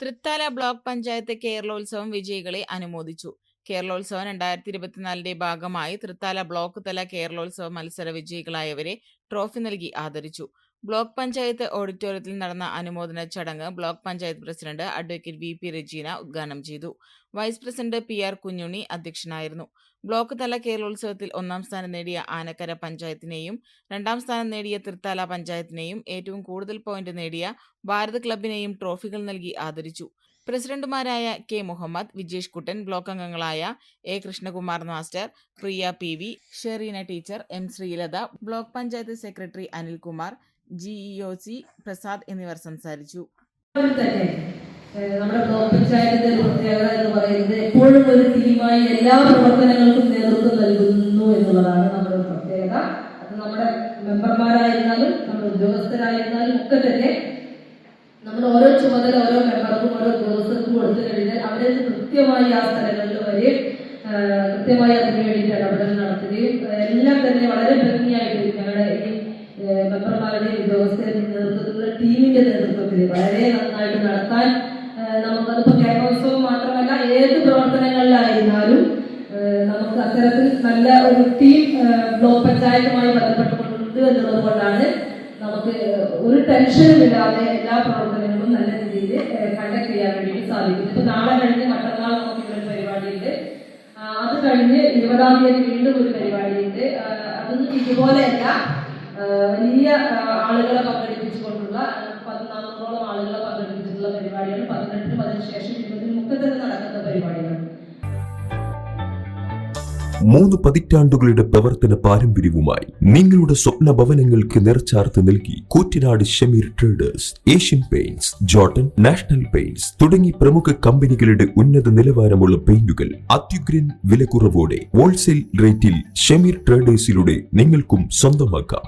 Thrithala block panchayat കേരളോത്സവം വിജയികളെ അനുമോദിച്ചു. കേരളോത്സവം രണ്ടായിരത്തി ഇരുപത്തിനാലിന്റെ ഭാഗമായി തൃത്താല ബ്ലോക്ക് തല കേരളോത്സവ മത്സര വിജയികളായവരെ ട്രോഫി നൽകി ആദരിച്ചു. ബ്ലോക്ക് പഞ്ചായത്ത് ഓഡിറ്റോറിയത്തിൽ നടന്ന അനുമോദന ചടങ്ങ് block panchayat president advocate V P Rejeena ഉദ്ഘാടനം ചെയ്തു. Vice president P R Kunhunni അധ്യക്ഷനായിരുന്നു. ബ്ലോക്ക് തല കേരളോത്സവത്തിൽ ഒന്നാം സ്ഥാനം നേടിയ ആനക്കര പഞ്ചായത്തിനെയും രണ്ടാം സ്ഥാനം നേടിയ തൃത്താല പഞ്ചായത്തിനെയും ഏറ്റവും കൂടുതൽ പോയിന്റ് നേടിയ ഭാരത് ക്ലബിനെയും ട്രോഫികൾ നൽകി ആദരിച്ചു. പ്രസിഡന്റുമാരായ കെ മുഹമ്മദ് വിജേഷ് കുട്ടൻ ബ്ലോക്ക് അംഗങ്ങളായ A Krishnakumar master Priya P V Shereena teacher M Sreelatha block panchayat secretary Anilkumar G O C Prasad എന്നിവർ സംസാരിച്ചു. നമ്മുടെ ബ്ലോക്ക് പഞ്ചായത്തിന്റെ പ്രത്യേകത എന്ന് പറയുന്നത് എപ്പോഴും ഒരു ടീമായി എല്ലാ പ്രവർത്തനങ്ങൾക്കും നേതൃത്വം നൽകുന്നു എന്നുള്ളതാണ് നമ്മുടെ പ്രത്യേകത. അത് നമ്മുടെ മെമ്പർമാരായിരുന്നാലും നമ്മുടെ ഉദ്യോഗസ്ഥരായിരുന്നാലും ഒക്കെ തന്നെ നമ്മൾ ഓരോ ചുമതല ഓരോ മെമ്പർക്കും ഓരോ ഉദ്യോഗസ്ഥർക്കും കൊടുത്തു കഴിഞ്ഞാൽ അവരെ കൃത്യമായി ആ സ്ഥലങ്ങളിൽ വരെ കൃത്യമായി അതിനു വേണ്ടിയിട്ട് ഇടപെടൽ നടത്തുകയും എല്ലാം തന്നെ വളരെ ഭംഗിയായിട്ട് നേതൃത്വത്തിൽ വളരെ നന്നായിട്ട് നടത്താൻ ഏഹ് നമുക്കതിപ്പോ കേരളോത്സവം മാത്രമല്ല ഏത് പ്രവർത്തനങ്ങളിലായിരുന്നാലും നമുക്ക് അത്തരത്തിൽ നല്ല ഒരു ടീം ബ്ലോക്ക് പഞ്ചായത്തുമായി ബന്ധപ്പെട്ടുകൊണ്ടുണ്ട് എന്നുള്ളത് കൊണ്ടാണ് നമുക്ക് ഒരു ടെൻഷനും ഇല്ലാതെ എല്ലാ പ്രവർത്തനങ്ങളും നല്ല രീതിയിൽ കണ്ടക്ട് ചെയ്യാൻ വേണ്ടി സാധിക്കും. ഇപ്പൊ നാളെ കഴിഞ്ഞ് മറ്റന്നാൾ നമുക്ക് ഇവിടെ പരിപാടിയുണ്ട്. അത് കഴിഞ്ഞ് ഇരുപതാം തീയതി വീണ്ടും ഒരു പരിപാടിയുണ്ട്. അതൊന്നും ഇതുപോലെയല്ല. വലിയ ആളുകളെ പങ്കെടുപ്പിച്ചുകൊണ്ടുള്ള പതിനാറോളം ആളുകളെ പങ്കെടുപ്പിച്ചിട്ടുള്ള പരിപാടിയാണ് പതിനെട്ടിനും അതിനുശേഷം ഇരുപതിനും ഒക്കെ തന്നെ നടക്കുന്ന പരിപാടികൾ മൂന്ന് പതിറ്റാണ്ടുകളുടെ പ്രവർത്തന പാരമ്പര്യവുമായി നിങ്ങളുടെ സ്വപ്ന ഭവനങ്ങൾക്ക് നിറച്ചാർത്ത് നൽകി Koottanad Shameer traders Asian paints Jotun national paints തുടങ്ങി പ്രമുഖ കമ്പനികളുടെ ഉന്നത നിലവാരമുള്ള പെയിന്റുകൾ അത്യുഗ്രൻ വിലക്കുറവോടെ ഹോൾസെയിൽ റേറ്റിൽ ഷമീർ ട്രേഡേഴ്സിലൂടെ നിങ്ങൾക്കും സ്വന്തമാക്കാം.